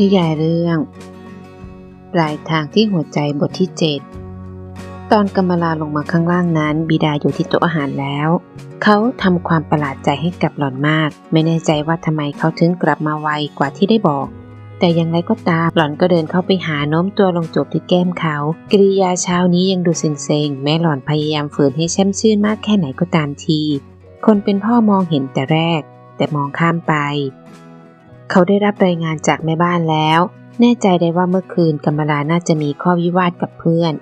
นิยายเรื่อง ปลายทางที่หัวใจบทที่เจ็ดตอนกำมลาลงมาข้างล่างนั้น บิดาอยู่ที่โต๊ะอาหารแล้ว เขาทำความประหลาดใจให้กับหล่อนมาก ไม่แน่ใจว่าทำไมเขาถึงกลับมาไวกว่าที่ได้บอก แต่อย่างไรก็ตามหล่อนก็เดินเข้าไปหาโน้มตัวลงจบที่แก้มเขา กริยาเช้านี้ยังดูเซ็งๆแม้หล่อนพยายามฝืนให้แช่มชื่นมากแค่ไหนก็ตามที คนเป็นพ่อมองเห็นแต่แรก แต่มองข้ามไป เขาได้รับรายงานจากแม่บ้านแล้ว แน่ใจได้ว่าเมื่อคืนกำมลาน่าจะมีข้อวิวาทกับเพื่อน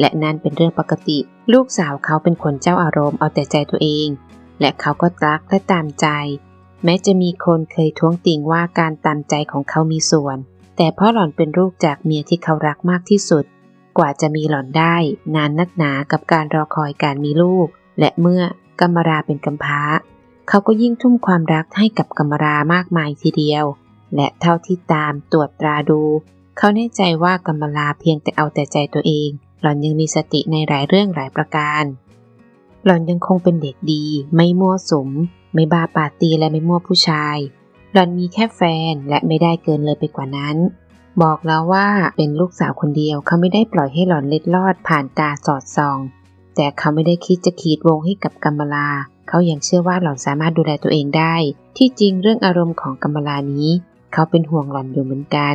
และนั่นเป็นเรื่องปกติ ลูกสาวเขาเป็นคนเจ้าอารมณ์เอาแต่ใจตัวเอง และเขาก็รักและตามใจ แม้จะมีคนเคยท้วงติงว่าการตามใจของเขามีส่วน แต่เพราะหล่อนเป็นลูกจากเมียที่เขารักมากที่สุด กว่าจะมีหล่อนได้ นานนักหนากับการรอคอยการมีลูก และเมื่อกำมราเป็นกำพร้า เขาก็ยิ่งทุ่มความรักให้กับกรรมรามากมายทีเดียว และเท่าที่ตามตรวจตราดู เขาแน่ใจว่ากรรมลาเพียงแต่เอาแต่ใจตัวเอง หล่อนยังมีสติในหลายเรื่องหลายประการ หล่อนยังคงเป็นเด็กดี ไม่มั่วสม ไม่บาปาตีและไม่มั่วผู้ชาย หล่อนมีแค่แฟนและไม่ได้เกินเลยไปกว่านั้น บอกแล้วว่าเป็นลูกสาวคนเดียวเขาไม่ได้ปล่อยให้หล่อนเล็ดลอดผ่านตาสอดส่อง แต่เขาไม่ได้คิดจะขีดวงให้กับกรรมลา เขายังเชื่อว่าหล่อนสามารถดูแลตัวเองได้ ที่จริงเรื่องอารมณ์ของกรรมลานี้ เขาเป็นห่วงหล่อนอยู่เหมือนกัน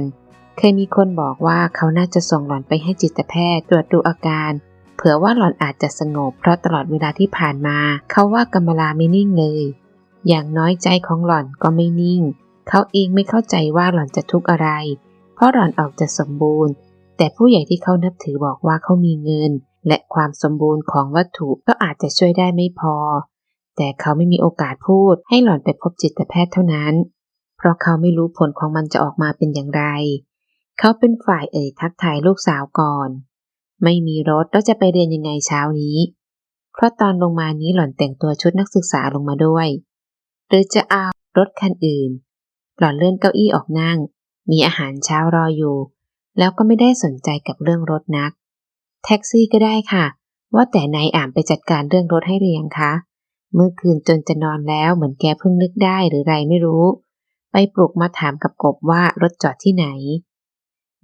เคยมีคนบอกว่าเขาน่าจะส่งหล่อนไปให้จิตแพทย์ตรวจดูอาการ เผื่อว่าหล่อนอาจจะสงบ เพราะตลอดเวลาที่ผ่านมา เขาว่ากรรมลาไม่นิ่งเลย อย่างน้อยใจของหล่อนก็ไม่นิ่ง เขาเองไม่เข้าใจว่าหล่อนจะทุกข์อะไร เพราะหล่อนออกจะสมบูรณ์ แต่ผู้ใหญ่ที่เขานับถือบอกว่าเขามีเงินและความสมบูรณ์ของวัตถุก็อาจจะช่วยได้ไม่พอ แต่เขาไม่มีโอกาสพูดให้หล่อนไปพบจิตแพทย์เท่านั้น เพราะเขาไม่รู้ผลของมันจะออกมาเป็นอย่างไร เขาเป็นฝ่ายเอ่ยทักทายลูกสาวก่อน ไม่มีรถแล้วจะไปเรียนยังไงเช้านี้ เพราะตอนลงมานี้หล่อนแต่งตัวชุดนักศึกษาลงมาด้วยหรือจะเอารถคันอื่น หล่อนเลื่อนเก้าอี้ออกนั่ง มีอาหารเช้ารออยู่ แล้วก็ไม่ได้สนใจกับเรื่องรถนัก แท็กซี่ก็ได้ค่ะ ว่าแต่นายอ่านไปจัดการเรื่องรถให้หรือยังคะ เมื่อคืนจนจะนอนแล้วเหมือนแกเพิ่งนึกได้หรือไรไม่รู้ ไปปลุกมาถามกับกบว่ารถจอดที่ไหน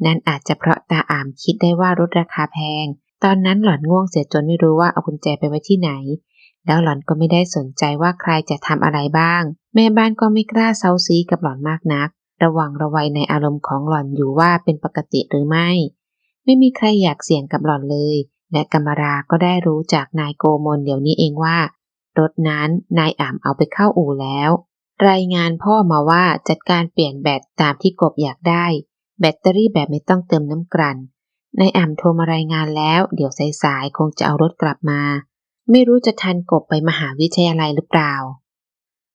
นั่นอาจจะเพราะตาอามคิดได้ว่ารถราคาแพง ตอนนั้นหล่อนง่วงเสียจนไม่รู้ว่าเอากุญแจไปไว้ที่ไหน แล้วหล่อนก็ไม่ได้สนใจว่าใครจะทำอะไรบ้าง แม่บ้านก็ไม่กล้าเซาซีกับหล่อนมากนัก ระวังระวัยในอารมณ์ของหล่อนอยู่ว่าเป็นปกติหรือไม่ ไม่มีใครอยากเสี่ยงกับหล่อนเลยและกรรมราก็ได้รู้จากนายโกมลเดี๋ยวนี้เองว่า รถนั้นนายอ่ำเอาไปเข้าอู่แล้ว รายงานพ่อมาว่าจัดการเปลี่ยนแบตตามที่กบอยากได้ แบตเตอรี่แบบไม่ต้องเติมน้ำกลั่นนายอ่ำโทรมารายงานแล้ว เดี๋ยวสายๆคงจะเอารถกลับมา ไม่รู้จะทันกบไปมหาวิทยาลัยหรือเปล่า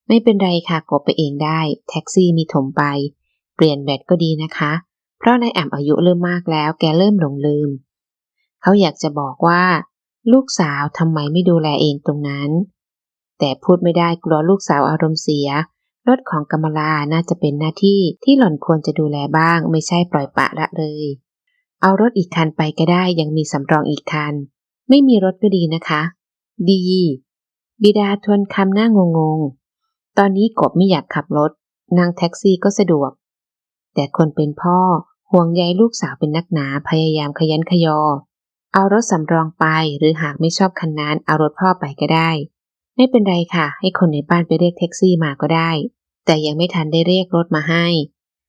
ไม่เป็นไรค่ะกบไปเองได้ แท็กซี่มีถมไป เปลี่ยนแบตก็ดีนะคะ เพราะนายอ่ำอายุเริ่มมากแล้วแกเริ่มหลงลืม เขาอยากจะบอกว่า ลูกสาวทำไมไม่ดูแลเองตรงนั้น แต่พูดไม่ได้กลัวลูกสาวอารมณ์เสีย รถของกมลาน่าจะเป็นหน้าที่ที่หล่อนควรจะดูแลบ้าง ไม่ใช่ปล่อยปะละเลย เอารถอีกคันไปก็ได้ยังมีสำรองอีกคัน ไม่มีรถก็ดีนะคะ ดี บิดาทวนคำหน้างงงๆตอนนี้กบไม่อยากขับรถ นั่งแท็กซี่ก็สะดวก แต่คนเป็นพ่อห่วงใยลูกสาวเป็นนักหนาพยายามขยันขยอ เอารถสำรองไปหรือหากไม่ชอบคันนั้นเอารถพ่อไปก็ได้ ไม่เป็นไรค่ะ ให้คนในบ้านไปเรียกแท็กซี่มาก็ได้ แต่ยังไม่ทันได้เรียกรถมาให้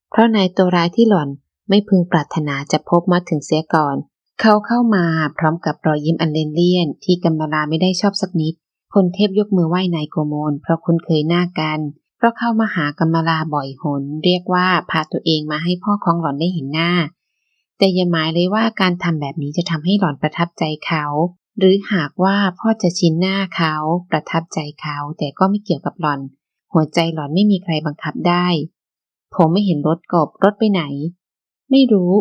เพราะนายตัวร้ายที่หล่อนไม่พึงปรารถนาจะพบมาถึงเสียก่อน เขาเข้ามาพร้อมกับรอยยิ้มอันเลนเลี่ยน ที่กัมมาลาไม่ได้ชอบสักนิดพลเทพยกมือไหว้นายโกโมลเพราะคุ้นเคยหน้ากัน เพราะเข้ามาหากัมมาลาบ่อยหน เรียกว่าพาตัวเองมาให้พ่อของหล่อนได้เห็นหน้า แต่อย่าหมายเลยว่าการทำแบบนี้จะทำให้หล่อนประทับใจเขา หรือหากว่าพ่อจะชินหน้าเขาประทับใจเขาแต่ก็ไม่เกี่ยวกับหล่อน หัวใจหล่อนไม่มีใครบังคับได้ ผมไม่เห็นรถกบรถไปไหน ไม่รู้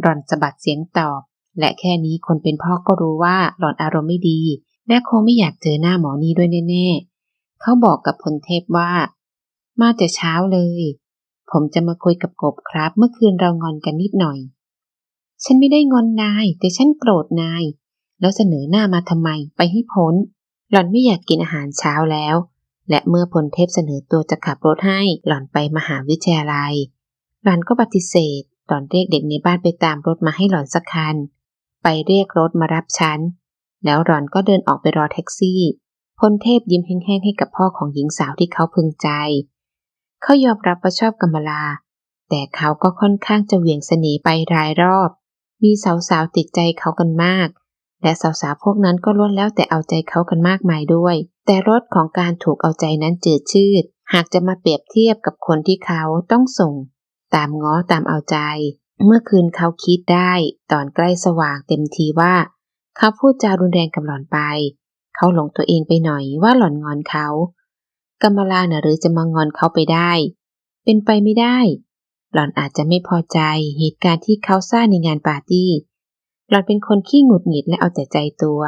หล่อนสะบัดเสียงตอบ และแค่นี้คนเป็นพ่อก็รู้ว่าหล่อนอารมณ์ไม่ดี และคงไม่อยากเจอหน้าหมอนี่ด้วยแน่ๆ เขาบอกกับพลเทพว่า มาแต่เช้าเลย ผมจะมาคุยกับกบครับ เมื่อคืนเรางอนกันนิดหน่อย ฉันไม่ได้งอนนาย แต่ฉันโกรธนาย แล้วเสนอหน้ามาทำไมไปให้พ้น หล่อนไม่อยากกินอาหารเช้าแล้ว และเมื่อพลเทพเสนอตัวจะขับรถให้หล่อนไปมหาวิทยาลัย หล่อนก็ปฏิเสธ หล่อนเรียกเด็กในบ้านไปตามรถมาให้หล่อนสักคัน ไปเรียกรถมารับฉัน แล้วหล่อนก็เดินออกไปรอแท็กซี่ พลเทพยิ้มแห้งๆให้กับพ่อของหญิงสาวที่เขาพึงใจ เขายอมรับว่าชอบกำมลา แต่เขาก็ค่อนข้างจะเหวี่ยงเสน่ห์ไปรายรอบ มีสาวๆติดใจเขากันมาก และสาวๆพวกนั้นก็ล้วนแล้วแต่เอาใจเขากันมากมายด้วย แต่รสของการถูกเอาใจนั้นจืดชืด หากจะมาเปรียบเทียบกับคนที่เขาต้องส่ง ตามง้อตามเอาใจ เมื่อคืนเขาคิดได้ตอนใกล้สว่างเต็มทีว่า เขาพูดจารุนแรงกับหล่อนไป เขาหลงตัวเองไปหน่อยว่าหล่อนงอนเขากำมลาน่ะหรือจะมางอนเขาไปได้ เป็นไปไม่ได้ หล่อนอาจจะไม่พอใจเหตุการณ์ที่เขาสร้างในงานปาร์ตี้ หล่อนเป็นคนขี้หงุดหงิดและเอาแต่ใจตัว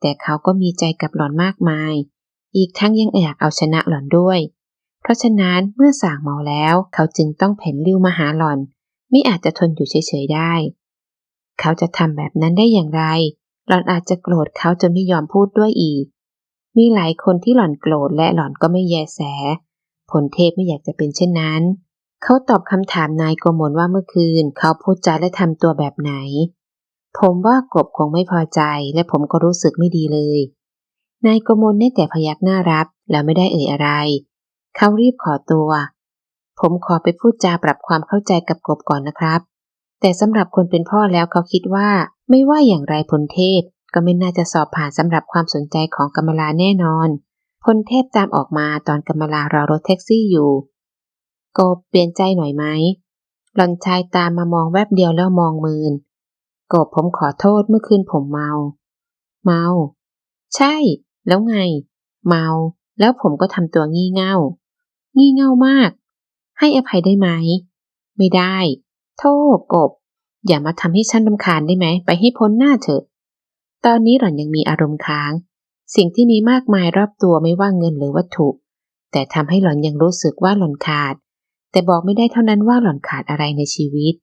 แต่เขาก็มีใจกับหล่อนมากมาย อีกทั้งยังอยากเอาชนะหล่อนด้วย เพราะฉะนั้นเมื่อส่างเมาแล้วเขาจึงต้องเพ่นริ้วมาหาหล่อนไม่อาจจะทนอยู่เฉยๆได้ เขาจะทำแบบนั้นได้อย่างไร หล่อนอาจจะโกรธเขาจนไม่ยอมพูดด้วยอีก มีหลายคนที่หล่อนโกรธและหล่อนก็ไม่แยแส ผลเทพไม่อยากจะเป็นเช่นนั้น เขาตอบคำถามนายโกมลว่าเมื่อคืน เขาพูดจาและทำตัวแบบไหน ผมว่ากบคงไม่พอใจและผมก็รู้สึกไม่ดีเลย นายโกมลได้แต่พยักหน้ารับแล้วไม่ได้เอ่ยอะไร เขารีบขอตัว ผมขอไปพูดจาปรับความเข้าใจกับกบก่อนนะครับ แต่สำหรับคนเป็นพ่อแล้วเขาคิดว่า ไม่ว่าอย่างไรพลเทพก็ไม่น่าจะสอบผ่านสำหรับความสนใจของกำมลาแน่นอน พลเทพตามออกมาตอนกำมลารอรถแท็กซี่อยู่ กบเปลี่ยนใจหน่อยไหมหล่อนชายตามมามองแวบเดียวแล้วมองมืน กบผมขอโทษเมื่อคืนผมเมา เมา ใช่ แล้วไง เมา แล้วผมก็ทำตัวงี่เง่า งี่เง่ามาก ให้อภัยได้ไหม ไม่ได้ โทษกบ อย่ามาทำให้ฉันรำคาญได้ไหม ไปให้พ้นหน้าเถอะ ตอนนี้หล่อนยังมีอารมณ์ค้าง สิ่งที่มีมากมายรอบตัวไม่ว่าเงินหรือวัตถุ แต่ทำให้หล่อนยังรู้สึกว่าหล่อนขาด แต่บอกไม่ได้เท่านั้นว่าหล่อนขาดอะไรในชีวิต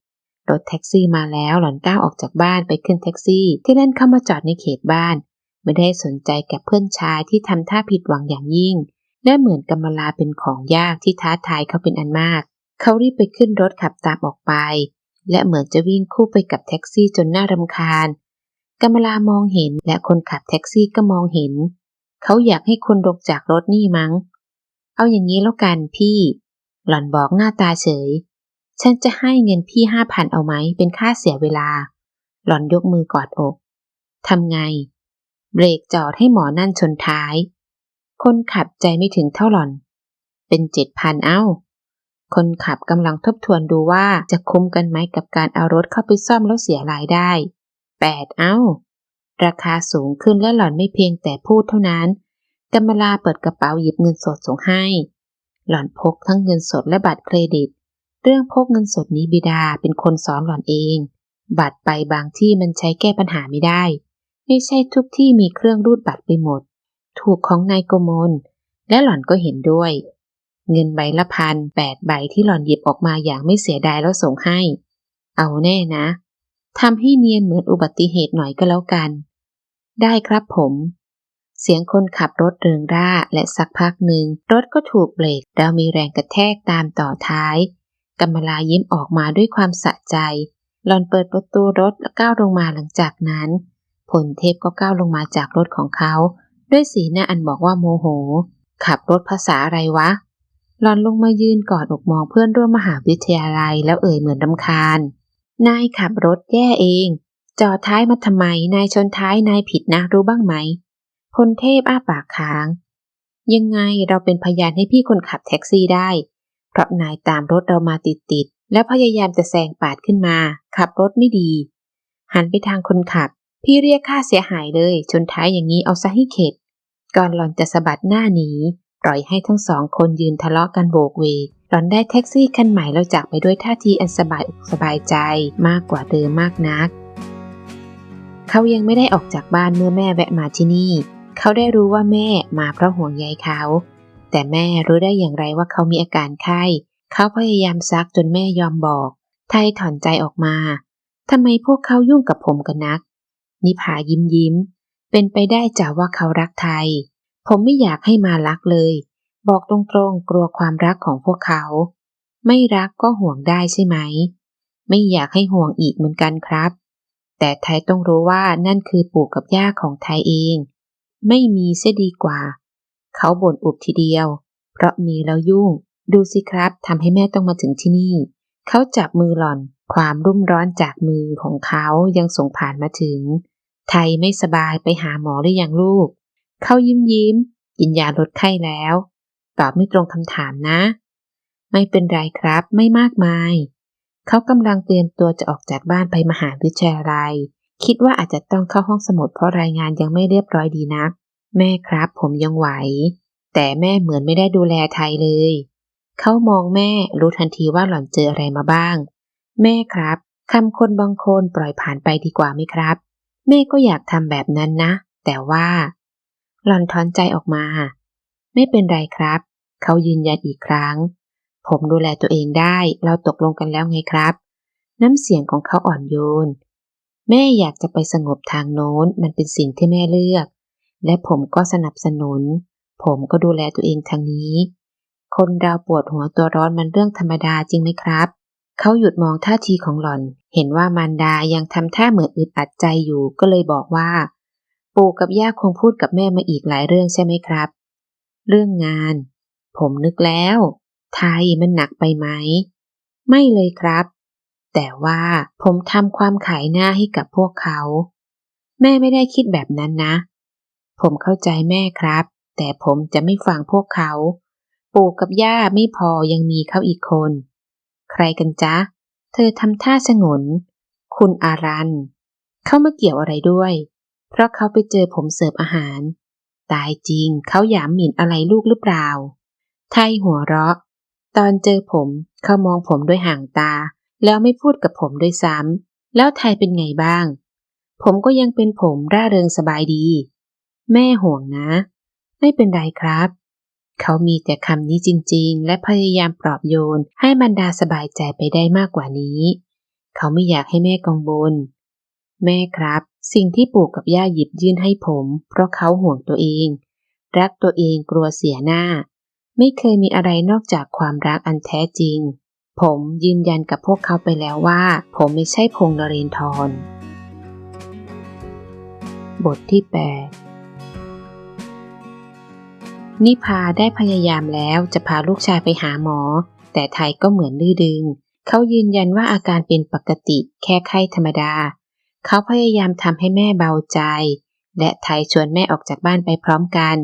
รถแท็กซี่มาแล้วหล่อนก้าวออกจากบ้านไปขึ้นแท็กซี่ที่เล่นเข้ามาจอดในเขตบ้าน ไม่ได้สนใจกับเพื่อนชายที่ทำท่าผิดหวังอย่างยิ่ง และเหมือนกำมลาเป็นของยากที่ท้าทายเขาเป็นอันมาก เขารีบไปขึ้นรถขับตามออกไป และเหมือนจะวิ่งคู่ไปกับแท็กซี่จนน่ารำคาญกำมลามองเห็นและคนขับแท็กซี่ก็มองเห็น เขาอยากให้คนลงจากรถนี่มั้ง เอาอย่างนี้แล้วกันพี่ หล่อนบอกหน้าตาเฉย ฉันจะให้เงินพี่ห้าพันเอาไหม เป็นค่าเสียเวลา หล่อนยกมือกอดอกทำไง เบรกจอดให้หมอนั่นชนท้าย คนขับใจไม่ถึงเท่าหล่อน เป็นเจ็ดพันเอ้า คนขับกำลังทบทวนดูว่าจะคุ้มกันไหมกับการเอารถเข้าไปซ่อมแล้วเสียรายได้แปดเอ้า ราคาสูงขึ้นและหล่อนไม่เพียงแต่พูดเท่านั้นกำมลาเปิดกระเป๋าหยิบเงินสดส่งให้ หล่อนพกทั้งเงินสดและบัตรเครดิต เรื่องพกเงินสดนี้บิดาเป็นคนสอนหล่อนเอง บัตรไปบางที่มันใช้แก้ปัญหาไม่ได้ ไม่ใช่ทุกที่มีเครื่องรูดบัตรไปหมด ถูกของนายโกมล และหล่อนก็เห็นด้วย เงินใบละพันแปดใบที่หล่อนหยิบออกมาอย่างไม่เสียดายแล้วส่งให้ เอาแน่นะทำให้เนียนเหมือนอุบัติเหตุหน่อยก็แล้วกัน ได้ครับผม เสียงคนขับรถเริงร่าและสักพักหนึ่งรถก็ถูกเบรกแล้วมีแรงกระแทกตามต่อท้าย กำมลายิ้มออกมาด้วยความสะใจ หลอนเปิดประตูรถและก้าวลงมาหลังจากนั้น ผลเทพก็ก้าวลงมาจากรถของเขา ด้วยสีหน้าอันบอกว่าโมโห ขับรถภาษาอะไรวะ หลอนลงมายืนกอดอกมองเพื่อนร่วมมหาวิทยาลัยแล้วเอ่ยเหมือนรำคาญ นายขับรถแย่เอง จอดท้ายมาทำไม นายชนท้ายนายผิดนะรู้บ้างไหม พลเทพอ้าปากค้าง ยังไงเราเป็นพยานให้พี่คนขับแท็กซี่ได้ เพราะนายตามรถเรามาติดๆ แล้วพยายามจะแซงปาดขึ้นมา ขับรถไม่ดี หันไปทางคนขับ พี่เรียกค่าเสียหายเลย ชนท้ายอย่างนี้เอาซะให้เข็ด ก่อนหล่อนจะสะบัดหน้าหนี ปล่อยให้ทั้งสองคนยืนทะเลาะกันโบกเวก หล่อนได้แท็กซี่คันใหม่แล้วจากไปด้วยท่าทีอันสบายอกสบายใจมากกว่าเดิมมากนัก เขายังไม่ได้ออกจากบ้านเมื่อแม่แวะมาที่นี่ เขาได้รู้ว่าแม่มาเพราะห่วงใยเขา แต่แม่รู้ได้อย่างไรว่าเขามีอาการไข้ เขาพยายามซักจนแม่ยอมบอก ไทยถอนใจออกมา ทำไมพวกเขายุ่งกับผมกันนัก นิพายิ้มยิ้ม เป็นไปได้จ้ะว่าเขารักไทย ผมไม่อยากให้มารักเลย บอกตรงๆ กลัวความรักของพวกเขา ไม่รักก็ห่วงได้ใช่ไหม ไม่อยากให้ห่วงอีกเหมือนกันครับ แต่ไทยต้องรู้ว่านั่นคือปู่กับย่าของไทยเอง ไม่มีเสียดีกว่า เขาบ่นอุบทีเดียว เพราะมีแล้วยุ่ง ดูสิครับทำให้แม่ต้องมาถึงที่นี่ เขาจับมือหล่อน ความรุ่มร้อนจากมือของเขายังส่งผ่านมาถึง ไทยไม่สบายไปหาหมอหรือยังลูก เขายิ้มยิ้ม กินยาลดไข้แล้ว ตอบไม่ตรงคำถามนะ ไม่เป็นไรครับไม่มากมาย เขากำลังเตรียมตัวจะออกจากบ้านไปมหาวิทยาลัย คิดว่าอาจจะต้องเข้าห้องสมุดเพราะรายงานยังไม่เรียบร้อยดีนัก แม่ครับผมยังไหว แต่แม่เหมือนไม่ได้ดูแลไทยเลย เขามองแม่รู้ทันทีว่าหล่อนเจออะไรมาบ้าง แม่ครับคำคนบางคนปล่อยผ่านไปดีกว่าไหมครับ แม่ก็อยากทำแบบนั้นนะ แต่ว่า หล่อนถอนใจออกมา ไม่เป็นไรครับ เขายืนยันอีกครั้ง ผมดูแลตัวเองได้เราตกลงกันแล้วไงครับ น้ำเสียงของเขาอ่อนโยน แม่อยากจะไปสงบทางโน้นมันเป็นสิ่งที่แม่เลือก และผมก็สนับสนุน ผมก็ดูแลตัวเองทางนี้ คนเราปวดหัวตัวร้อนมันเรื่องธรรมดาจริงไหมครับ เขาหยุดมองท่าทีของหล่อน เห็นว่ามารดายังทำท่าเหมือนอึดอัดใจอยู่ก็เลยบอกว่า ปู่กับย่าคงพูดกับแม่มาอีกหลายเรื่องใช่ไหมครับ เรื่องงาน ผมนึกแล้ว ไทยมันหนักไปไหม ไม่เลยครับ แต่ว่าผมทำความขายหน้าให้กับพวกเขา แม่ไม่ได้คิดแบบนั้นนะ ผมเข้าใจแม่ครับ แต่ผมจะไม่ฟังพวกเขา ปู่กับย่าไม่พอยังมีเขาอีกคน ใครกันจ๊ะ เธอทำท่าสงน คุณอารัน เข้ามาเกี่ยวอะไรด้วย เพราะเขาไปเจอผมเสิร์ฟอาหาร ตายจริงเขาหยามหมิ่นอะไรลูกหรือเปล่า ไทยหัวเราะ ตอนเจอผมเขามองผมด้วยห่างตา แล้วไม่พูดกับผมด้วยซ้ำแล้วไทยเป็นไงบ้าง ผมก็ยังเป็นผมร่าเริงสบายดี แม่ห่วงนะ ไม่เป็นไรครับ เขามีแต่คำนี้จริงๆ และพยายามปลอบโยนให้บรรดาสบายใจไปได้มากกว่านี้ เขาไม่อยากให้แม่กังวล แม่ครับ สิ่งที่ปู่กับย่าหยิบยื่นให้ผม เพราะเขาห่วงตัวเอง รักตัวเองกลัวเสียหน้า ไม่เคยมีอะไรนอกจากความรักอันแท้จริง ผมยืนยันกับพวกเขาไปแล้วว่า ผมไม่ใช่พงษ์นเรนทรบทที่ 8 นิพาได้พยายามแล้วจะพาลูกชายไปหาหมอ แต่ไทยก็เหมือนดื้อดึง เขายืนยันว่าอาการเป็นปกติแค่ไข้ธรรมดา เขาพยายามทำให้แม่เบาใจ และไทยชวนแม่ออกจากบ้านไปพร้อมกัน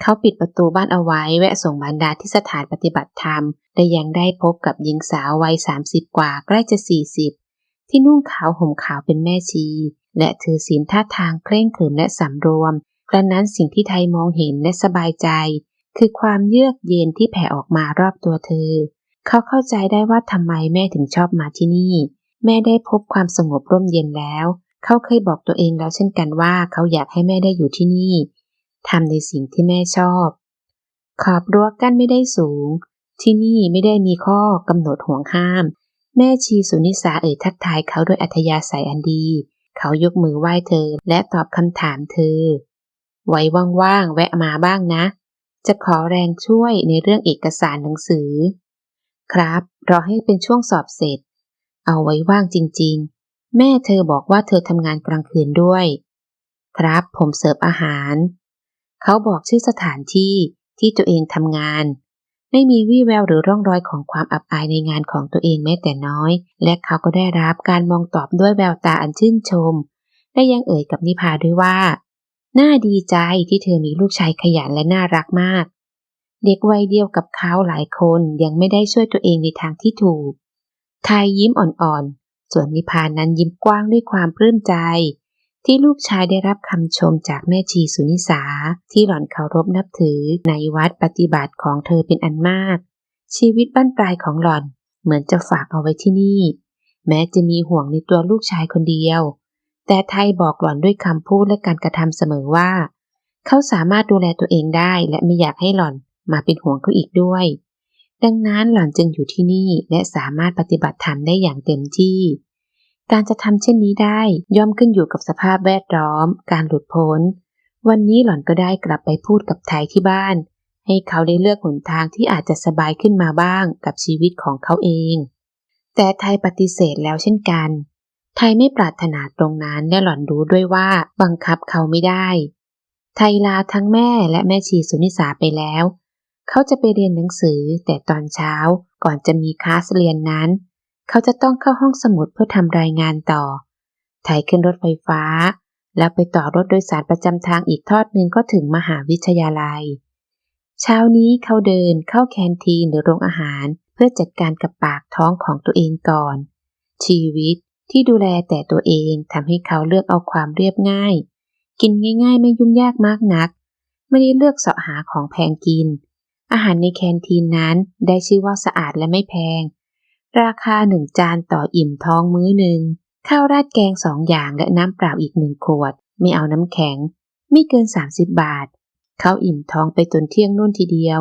เขาปิดประตูบ้านเอาไว้แวะส่งบรรดาที่สถานปฏิบัติธรรม และยังได้พบกับหญิงสาววัย 30 กว่าใกล้จะ 40 ที่นุ่งขาวห่มขาวเป็นแม่ชี และถือศีลท่าทางเคร่งขรึมและสำรวม กระนั้นสิ่งที่ไทยมองเห็นและสบายใจ คือความเยือกเย็นที่แผ่ออกมารอบตัวเธอ เขาเข้าใจได้ว่าทำไมแม่ถึงชอบมาที่นี่ แม่ได้พบความสงบร่มเย็นแล้ว เขาเคยบอกตัวเองแล้วเช่นกันว่าเขาอยากให้แม่ได้อยู่ที่นี่ทำในสิ่งที่แม่ชอบ ขอบรั้วกั้นไม่ได้สูง ที่นี่ไม่ได้มีข้อกำหนดห่วงห้าม แม่ชีสุนิสาเอ่ยทักทายเขาด้วยอัธยาศัยอันดี เขายกมือไหว้เธอและตอบคำถามเธอ ไว้ว่างๆแวะมาบ้างนะ จะขอแรงช่วยในเรื่องเอกสารหนังสือ ครับ รอให้เป็นช่วงสอบเสร็จ เอาไว้ว่างจริงๆ แม่เธอบอกว่าเธอทำงานกลางคืนด้วย ครับผมเสิร์ฟอาหาร เขาบอกชื่อสถานที่ที่ตัวเองทำงาน ไม่มีวี่แววหรือร่องรอยของความอับอายในงานของตัวเองแม้แต่น้อย และเขาก็ได้รับการมองตอบด้วยแววตาอันชื่นชม และยังเอ่ยกับนิพาด้วยว่า น่าดีใจที่เธอมีลูกชายขยันและน่ารักมาก เด็กวัยเดียวกับเขาหลายคนยังไม่ได้ช่วยตัวเองในทางที่ถูกไทยยิ้มอ่อนๆ ส่วนนิพานั้นยิ้มกว้างด้วยความปลื้มใจ ที่ลูกชายได้รับคำชมจากแม่ชีสุนิสา ที่หล่อนเคารพนับถือในวัดปฏิบัติของเธอเป็นอันมาก ชีวิตบ้านปลายของหล่อนเหมือนจะฝากเอาไว้ที่นี่ แม้จะมีห่วงในตัวลูกชายคนเดียว แต่ไทยบอกหล่อนด้วยคำพูดและการกระทำเสมอว่า เขาสามารถดูแลตัวเองได้และไม่อยากให้หล่อนมาเป็นห่วงเขาอีกด้วย ดังนั้นหล่อนจึงอยู่ที่นี่และสามารถปฏิบัติธรรมได้อย่างเต็มที่ การจะทำเช่นนี้ได้ย่อมขึ้นอยู่กับสภาพแวดล้อม การหลุดพ้น วันนี้หล่อนก็ได้กลับไปพูดกับไทยที่บ้าน ให้เขาได้เลือกหนทางที่อาจจะสบายขึ้นมาบ้างกับชีวิตของเขาเอง แต่ไทยปฏิเสธแล้วเช่นกัน ไทยไม่ปรารถนาตรงนั้นและหล่อนรู้ด้วยว่าบังคับเขาไม่ได้ ไทยลาทั้งแม่และแม่ชีสุนิสาไปแล้ว เขาจะไปเรียนหนังสือแต่ตอนเช้าก่อนจะมีคลาสเรียนนั้น เขาจะต้องเข้าห้องสมุดเพื่อทำรายงานต่อ ไทยขึ้นรถไฟฟ้า แล้วไปต่อรถโดยสารประจำทางอีกทอดหนึ่งก็ถึงมหาวิทยาลัย เช้านี้เขาเดินเข้าแคนทีนหรือโรงอาหาร เพื่อจัดการกับปากท้องของตัวเองก่อน ชีวิต ที่ดูแลแต่ตัวเองทำให้เขาเลือกเอาความเรียบง่าย กินง่ายๆ ไม่ยุ่งยากมากนัก ไม่ได้เลือกเสาะหาของแพงกิน อาหารในแคนทีนนั้นได้ชื่อว่าสะอาดและไม่แพง ราคาหนึ่งจานต่ออิ่มท้องมื้อหนึ่งข้าวราดแกงสองอย่างและน้ำเปล่าอีกหนึ่งขวด ไม่เอาน้ำแข็ง ไม่เกิน 30 บาท เขาอิ่มท้องไปจนเที่ยงนู่นทีเดียว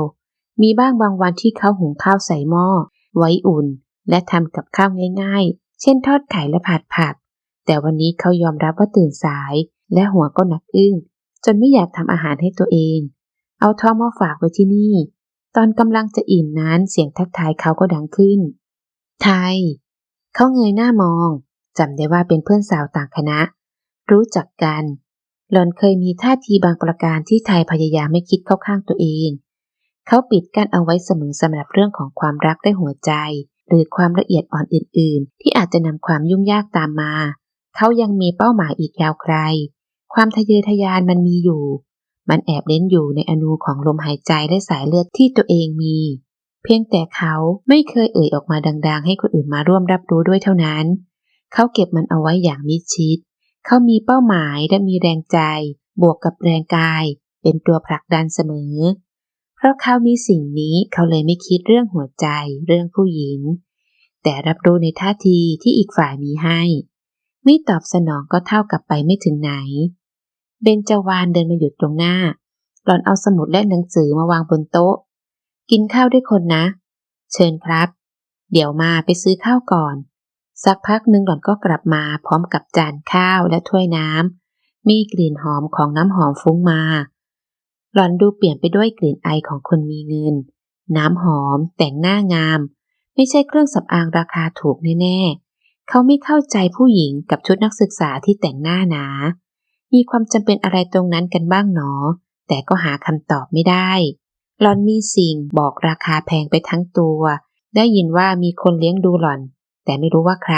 มีบ้างบางวันที่เขาหุงข้าวใส่หม้อไว้อุ่น และทำกับข้าวง่ายๆ เช่นทอดไข่และผัดผัก แต่วันนี้เขายอมรับว่าตื่นสาย และหัวก็หนักอึ้ง จนไม่อยากทำอาหารให้ตัวเอง เอาท้องมาฝากไว้ที่นี่ ตอนกำลังจะอิ่มนั้นเสียงทักทายเขาก็ดังขึ้น ไทย เขาเงยหน้ามองจำได้ว่าเป็นเพื่อนสาวต่างคณะ รู้จักกัน หลอนเคยมีท่าทีบางประการที่ไทยพยายามไม่คิดเข้าข้างตัวเอง เขาปิดกั้นเอาไว้เสมอสำหรับเรื่องของความรักด้หัวใจ หรือความละเอียดอ่อนอื่น ๆ ที่อาจจะนำความยุ่งยากตามมา เขายังมีเป้าหมายอีกยาวไกล ความทะเยอทะยานมันมีอยู่ มันแอบเล่นอยู่ในอนูของลมหายใจและสายเลือดที่ตัวเองมี เพียงแต่เขาไม่เคยเอ่ยออกมาดัง ๆ ให้คนอื่นมาร่วมรับรู้ด้วยเท่านั้น เขาเก็บมันเอาไว้อย่างมิดชิด เขามีเป้าหมายและมีแรงใจ บวกกับแรงกาย เป็นตัวผลักดันเสมอ ราะเขามีสิ่งนี้เขาเลยไม่คิดเรื่องหัวใจ เรื่องผู้หญิง แต่รับรู้ในท่าทีที่อีกฝ่ายมีให้ ไม่ตอบสนองก็เท่ากับไปไม่ถึงไหน เบนจาวานเดินมาหยุดตรงหน้า หล่อนเอาสมุดและหนังสือมาวางบนโต๊ะ กินข้าวด้วยคนนะ เชิญครับ เดี๋ยวมาไปซื้อข้าวก่อน สักพักหนึ่งหล่อนก็กลับมาพร้อมกับจานข้าวและถ้วยน้ำมีกลิ่นหอมของน้ำหอมฟุ้งมา หล่อนดูเปลี่ยนไปด้วยกลิ่นไอของคนมีเงิน น้ำหอม แต่งหน้างาม ไม่ใช่เครื่องสำอางราคาถูกแน่ๆ เขาไม่เข้าใจผู้หญิงกับชุดนักศึกษาที่แต่งหน้าหนา มีความจำเป็นอะไรตรงนั้นกันบ้างหนอ แต่ก็หาคำตอบไม่ได้หล่อนมีสิ่งบอกราคาแพงไปทั้งตัว ได้ยินว่ามีคนเลี้ยงดูหล่อน แต่ไม่รู้ว่าใคร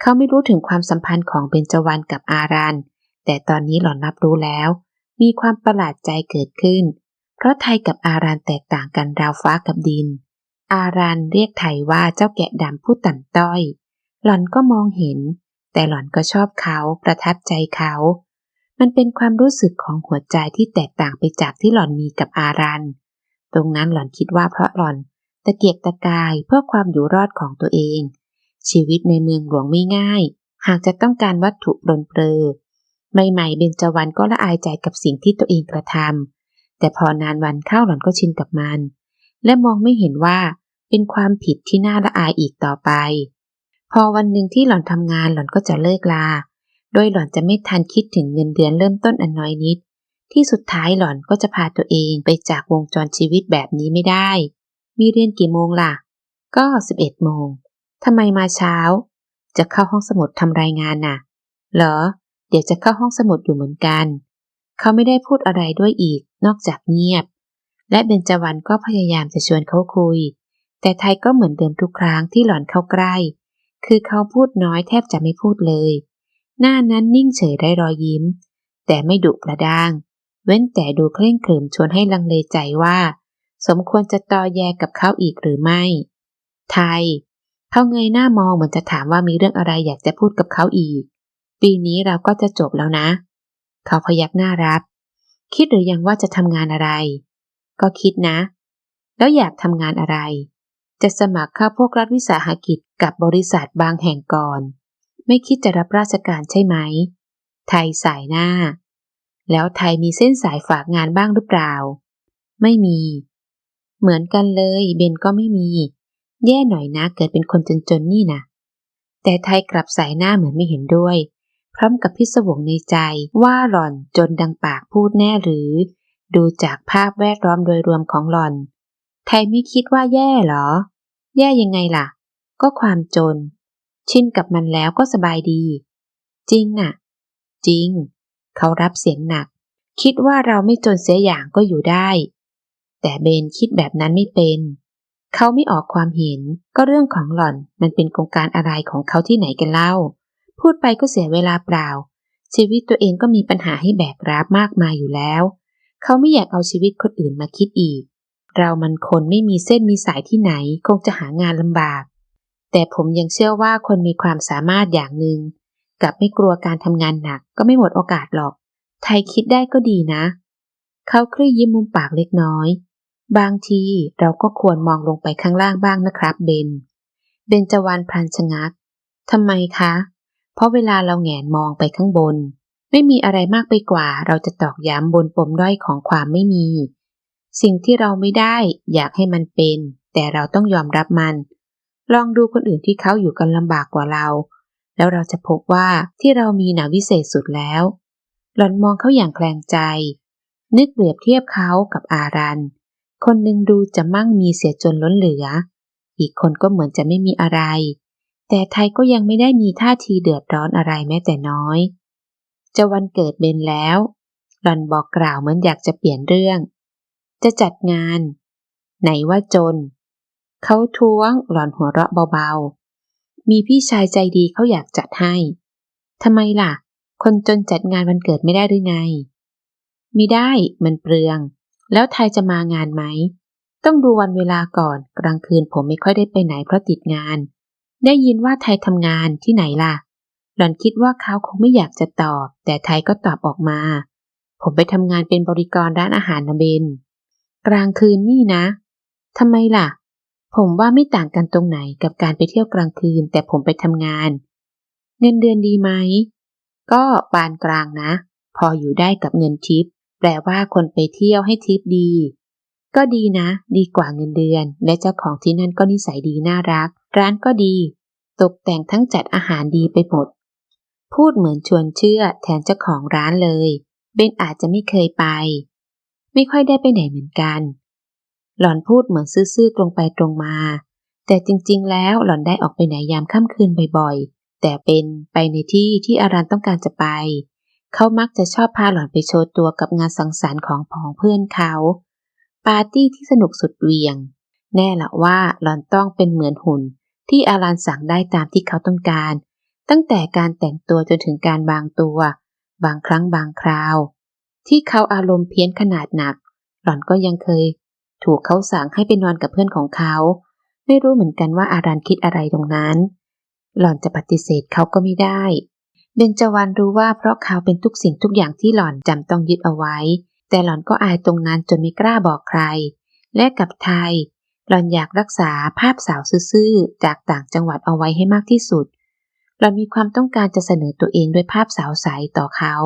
เขาไม่รู้ถึงความสัมพันธ์ของเบญจวรรณกับอารันแต่ตอนนี้หล่อนรับรู้แล้ว มีความประหลาดใจเกิดขึ้น เพราะไทยกับอารันแตกต่างกันราวฟ้ากับดิน อารันเรียกไทยว่าเจ้าแกะดำผู้ต่ำต้อย หล่อนก็มองเห็น แต่หล่อนก็ชอบเขาประทับใจเขา มันเป็นความรู้สึกของหัวใจที่แตกต่างไปจากที่หล่อนมีกับอารัน ตรงนั้นหล่อนคิดว่าเพราะหล่อนตะเกียกตะกายเพื่อความอยู่รอดของตัวเอง ชีวิตในเมืองหลวงไม่ง่าย หากจะต้องการวัตถุปรนเปรอ ใหม่ๆเบญจวรรณก็ละอายใจกับสิ่งที่ตัวเองกระทำแต่พอนานวันเข้าหล่อนก็ชินกับมัน และมองไม่เห็นว่าเป็นความผิดที่น่าละอายอีกต่อไป พอวันหนึ่งที่หล่อนทำงานหล่อนก็จะเลิกลา โดยหล่อนจะไม่ทันคิดถึงเงินเดือนเริ่มต้นอันน้อยนิด ที่สุดท้ายหล่อนก็จะพาตัวเองไปจากวงจรชีวิตแบบนี้ไม่ได้ มีเรียนกี่โมงล่ะ ก็สิบเอ็ดโมงทำไมมาเช้า จะเข้าห้องสมุดทำรายงานน่ะ เหรอ เดี๋ยวจะเข้าห้องสมุดอยู่เหมือนกัน เขาไม่ได้พูดอะไรด้วยอีก นอกจากเงียบ และเบญจวรรณก็พยายามจะชวนเขาคุย แต่ไทยก็เหมือนเดิมทุกครั้งที่หล่อนเข้าใกล้ คือเขาพูดน้อยแทบจะไม่พูดเลย หน้านั้นนิ่งเฉยได้รอยยิ้ม แต่ไม่ดุกระด้าง เว้นแต่ดูเคร่งขรึมชวนให้ลังเลใจว่า สมควรจะตอแยกับเขาอีกหรือไม่ ไทยเขาเงยหน้ามองเหมือนจะถามว่ามีเรื่องอะไรอยากจะพูดกับเขาอีก ปีนี้เราก็จะจบแล้วนะ เขาพยักหน้ารับ คิดหรือยังว่าจะทำงานอะไร ก็คิดนะ แล้วอยากทำงานอะไร จะสมัครเข้าพวกรัฐวิสาหกิจกับบริษัทบางแห่งก่อน ไม่คิดจะรับราชการใช่ไหม ไทยสายหน้า แล้วไทยมีเส้นสายฝากงานบ้างหรือเปล่า ไม่มี เหมือนกันเลยเบนก็ไม่มี แย่หน่อยนะเกิดเป็นคนจนๆนี่นะแต่ไทยกลับสายหน้าเหมือนไม่เห็นด้วย พร้อมกับพิศวงในใจว่าหล่อนจนดังปากพูดแน่หรือ ดูจากภาพแวดล้อมโดยรวมของหล่อน ไทยไม่คิดว่าแย่หรอ แย่ยังไงล่ะ ก็ความจน ชินกับมันแล้วก็สบายดี จริงน่ะ จริง เขารับเสียงหนัก คิดว่าเราไม่จนเสียอย่างก็อยู่ได้ แต่เบนคิดแบบนั้นไม่เป็นเขาไม่ออกความเห็นก็เรื่องของหล่อนมันเป็นโครงการอะไรของเขาที่ไหนกันเล่า พูดไปก็เสียเวลาเปล่า ชีวิตตัวเองก็มีปัญหาให้แบกรับมากมายอยู่แล้ว เขาไม่อยากเอาชีวิตคนอื่นมาคิดอีก เรามันคนไม่มีเส้นมีสายที่ไหนคงจะหางานลำบาก แต่ผมยังเชื่อว่าคนมีความสามารถอย่างหนึ่งกับไม่กลัวการทำงานหนักก็ไม่หมดโอกาสหรอก ไทยคิดได้ก็ดีนะ เขาคลี่ยิ้มมุมปากเล็กน้อย บางทีเราก็ควรมองลงไปข้างล่างบ้างนะครับเบน เบนจวันพลันชะงักทำไมคะ เพราะเวลาเราแงนมองไปข้างบน ไม่มีอะไรมากไปกว่า เราจะตอกย้ำบนปมด้อยของความไม่มี สิ่งที่เราไม่ได้อยากให้มันเป็น แต่เราต้องยอมรับมัน ลองดูคนอื่นที่เขาอยู่กันลำบากกว่าเรา แล้วเราจะพบว่าที่เรามีหนาวิเศษสุดแล้ว หล่อนมองเขาอย่างแคลงใจ นึกเปรียบเทียบเขากับอารัน คนหนึ่งดูจะมั่งมีเสียจนล้นเหลือ อีกคนก็เหมือนจะไม่มีอะไร แต่ไทยก็ยังไม่ได้มีท่าทีเดือดร้อนอะไรแม้แต่น้อย จะวันเกิดเบนแล้วหล่อนบอกกล่าวเหมือนอยากจะเปลี่ยนเรื่อง จะจัดงาน ไหนว่าจน เขาท้วงหล่อนหัวเราะเบาๆ มีพี่ชายใจดีเขาอยากจัดให้ทำไมล่ะ คนจนจัดงานวันเกิดไม่ได้หรือไงมีได้มันเปลือง แล้วไทยจะมางานไหม ต้องดูวันเวลาก่อน กลางคืนผมไม่ค่อยได้ไปไหนเพราะติดงาน ได้ยินว่าไทยทำงานที่ไหนล่ะ หล่อนคิดว่าเขาคงไม่อยากจะตอบ แต่ไทยก็ตอบออกมา ผมไปทำงานเป็นบริกรร้านอาหารนะเบน กลางคืนนี่นะทำไมล่ะ ผมว่าไม่ต่างกันตรงไหนกับการไปเที่ยวกลางคืน แต่ผมไปทำงาน เงินเดือนดีไหม ก็ปานกลางนะ พออยู่ได้กับเงินทิป แปลว่าคนไปเที่ยวให้ทิปดี ก็ดีนะ ดีกว่าเงินเดือน และเจ้าของที่นั่นก็นิสัยดีน่ารัก ร้านก็ดี ตกแต่งทั้งจัดอาหารดีไปหมด พูดเหมือนชวนเชื่อแทนเจ้าของร้านเลย เบนอาจจะไม่เคยไป ไม่ค่อยได้ไปไหนเหมือนกัน หล่อนพูดเหมือนซื่อๆตรงไปตรงมา แต่จริงๆ แล้วหล่อนได้ออกไปไหนยามค่ำคืนบ่อยๆ แต่เป็นไปในที่ที่อารันต้องการจะไป เขามักจะชอบพาหล่อนไปโชว์ตัวกับงานสังสรรค์ของผองเพื่อนเขา ปาร์ตี้ที่สนุกสุดเวียง แน่ละว่าหลอนต้องเป็นเหมือนหุ่นที่อารันสั่งได้ตามที่เขาต้องการ ตั้งแต่การแต่งตัวจนถึงการบางตัว บางครั้งบางคราว ที่เขาอารมณ์เพี้ยนขนาดหนัก หล่อนก็ยังเคย ถูกเขาสั่งให้ไปนอนกับเพื่อนของเขา ไม่รู้เหมือนกันว่าอารันคิดอะไรตรงนั้น หล่อนจะปฏิเสธเขาก็ไม่ได้เบญจวรรณรู้ว่าเพราะเขาเป็นทุกสิ่งทุกอย่างที่หล่อนจำต้องยึดเอาไว้ แต่หล่อนก็อายตรงนั้นจนไม่กล้าบอกใคร และกับไทย หล่อนอยากรักษาภาพสาวซื่อจากต่างจังหวัดเอาไว้ให้มากที่สุด หล่อนมีความต้องการจะเสนอตัวเองด้วยภาพสาวใสต่อเขา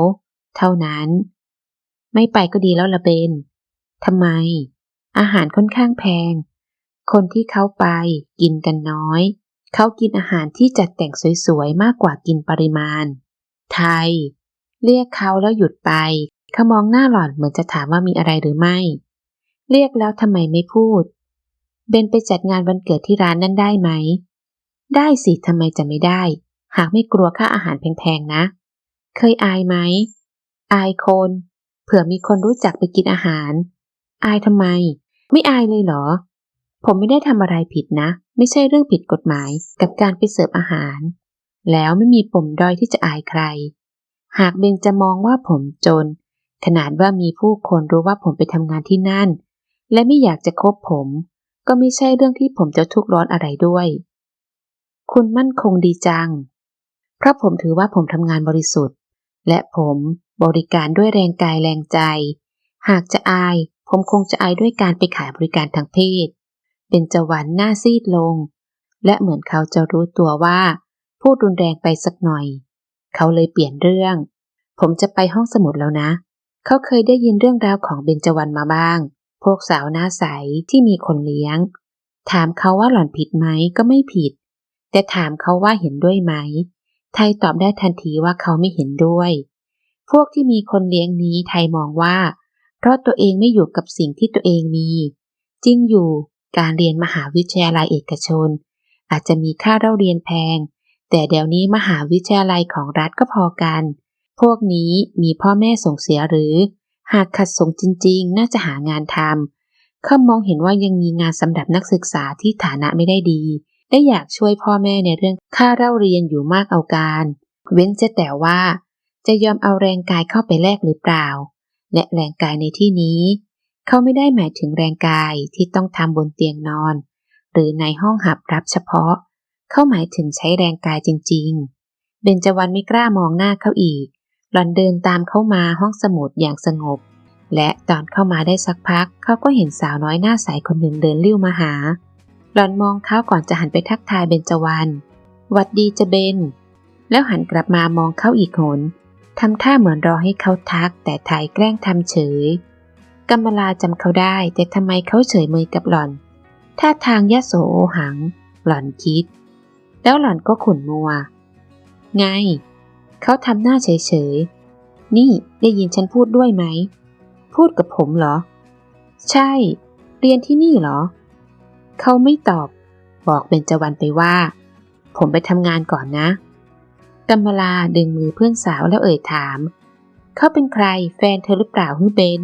เท่านั้น ไม่ไปก็ดีแล้วละเบนทำไม อาหารค่อนข้างแพง คนที่เขาไปกินกันน้อย เขากินอาหารที่จัดแต่งสวยๆ มากกว่ากินปริมาณ ไทย เรียกเขาแล้วหยุดไป เขามองหน้าหล่อนเหมือนจะถามว่ามีอะไรหรือไม่ เรียกแล้วทำไมไม่พูด เบนไปจัดงานวันเกิดที่ร้านนั้นได้ไหม ได้สิทำไมจะไม่ได้ หากไม่กลัวค่าอาหารแพงๆนะ เคยอายไหม อายคน เผื่อมีคนรู้จักไปกินอาหาร อายทำไม ไม่อายเลยเหรอ ผมไม่ได้ทำอะไรผิดนะ ไม่ใช่เรื่องผิดกฎหมายกับการไปเสิร์ฟอาหาร แล้วไม่มีปมด้อยที่จะอายใคร หากเบนจะมองว่าผมจน ขนาดว่ามีผู้คนรู้ว่าผมไปทำงานที่นั่น และไม่อยากจะคบผม ก็ไม่ใช่เรื่องที่ผมจะทุกข์ร้อนอะไรด้วย คุณมั่นคงดีจัง เพราะผมถือว่าผมทำงานบริสุทธิ์ และผมบริการด้วยแรงกายแรงใจ หากจะอาย ผมคงจะอายด้วยการไปขายบริการทางเพศ เป็นจวันหน้าซีดลง และเหมือนเขาจะรู้ตัวว่าพูดรุนแรงไปสักหน่อย เขาเลยเปลี่ยนเรื่อง ผมจะไปห้องสมุดแล้วนะ เขาเคยได้ยินเรื่องราวของเบญจวรรณมาบ้าง พวกสาวหน้าใสที่มีคนเลี้ยง ถามเขาว่าหล่อนผิดไหมก็ไม่ผิด แต่ถามเขาว่าเห็นด้วยไหม ไทยตอบได้ทันทีว่าเขาไม่เห็นด้วย พวกที่มีคนเลี้ยงนี้ไทยมองว่า เพราะตัวเองไม่อยู่กับสิ่งที่ตัวเองมี จริงอยู่การเรียนมหาวิทยาลัยเอกชน อาจจะมีค่าเล่าเรียนแพง แต่เดี๋ยวนี้มหาวิทยาลัยของรัฐก็พอกัน พวกนี้มีพ่อแม่ส่งเสียหรือ หากขัดสงจริงๆ น่าจะหางานทำเขามองเห็นว่ายังมีงานสำหรับนักศึกษาที่ฐานะไม่ได้ดี และอยากช่วยพ่อแม่ในเรื่องค่าเล่าเรียนอยู่มากเอาการ เว้นจะแต่ว่า จะยอมเอาแรงกายเข้าไปแลกหรือเปล่า และแรงกายในที่นี้ เขาไม่ได้หมายถึงแรงกายที่ต้องทำบนเตียงนอน หรือในห้องหับรับเฉพาะ เขาหมายถึงใช้แรงกายจริง ๆเบญจวรรณไม่กล้ามองหน้าเขาอีก หล่อนเดินตามเข้ามาห้องสมุดอย่างสงบ และตอนเข้ามาได้สักพัก เขาก็เห็นสาวน้อยหน้าใสคนหนึ่งเดินลิ้วมาหา หล่อนมองเขาก่อนจะหันไปทักทายเบญจวรรณหวัดดีจะเบน แล้วหันกลับมามองเขาอีกหนทำท่าเหมือนรอให้เขาทัก แต่ไทยแกล้งทำเฉยกำมลาจำเขาได้ แต่ทำไมเขาเฉยเมยกับหล่อนท่าทางยะโสโอหัง หล่อนคิด แล้วหล่อนก็ขุนมัว ไง เขาทำหน้าเฉยๆ นี่ได้ยินฉันพูดด้วยไหม พูดกับผมเหรอ ใช่ เรียนที่นี่เหรอ เขาไม่ตอบ บอกเบญจวรรณไปว่า ผมไปทำงานก่อนนะกัมมลาดึงมือเพื่อนสาวแล้วเอ่ยถาม เขาเป็นใครแฟนเธอหรือเปล่าฮึเบน